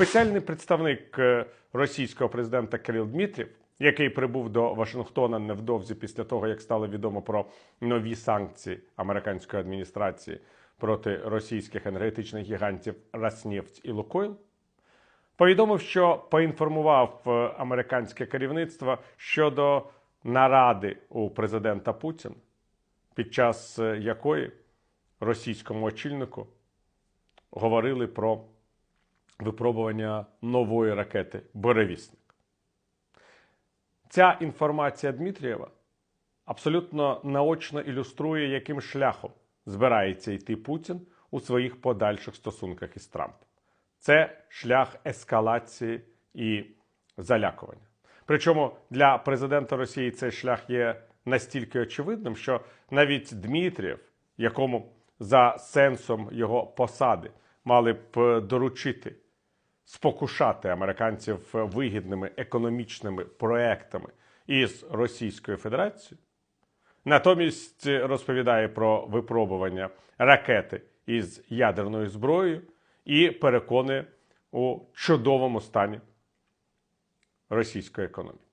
Спеціальний представник е, російського президента Кирил Дмитрів, який прибув до Вашингтона невдовзі після того, як стало відомо про нові санкції американської адміністрації проти російських енергетичних гігантів Роснефть і Лукойл, повідомив, що поінформував е, американське керівництво щодо наради у президента Путіна, під час е, якої російському очільнику говорили про випробування нової ракети Боревісник. Ця інформація Дмитрієва абсолютно наочно ілюструє, яким шляхом збирається йти Путін у своїх подальших стосунках із Трампом. Це шлях ескалації і залякування. Причому для президента Росії цей шлях є настільки очевидним, що навіть Дмитрієв, якому за сенсом його посади мали б доручити спокушати американців вигідними економічними проектами із Російською Федерацією, натомість розповідає про випробування ракети із ядерною зброєю і переконує у чудовому стані російської економіки.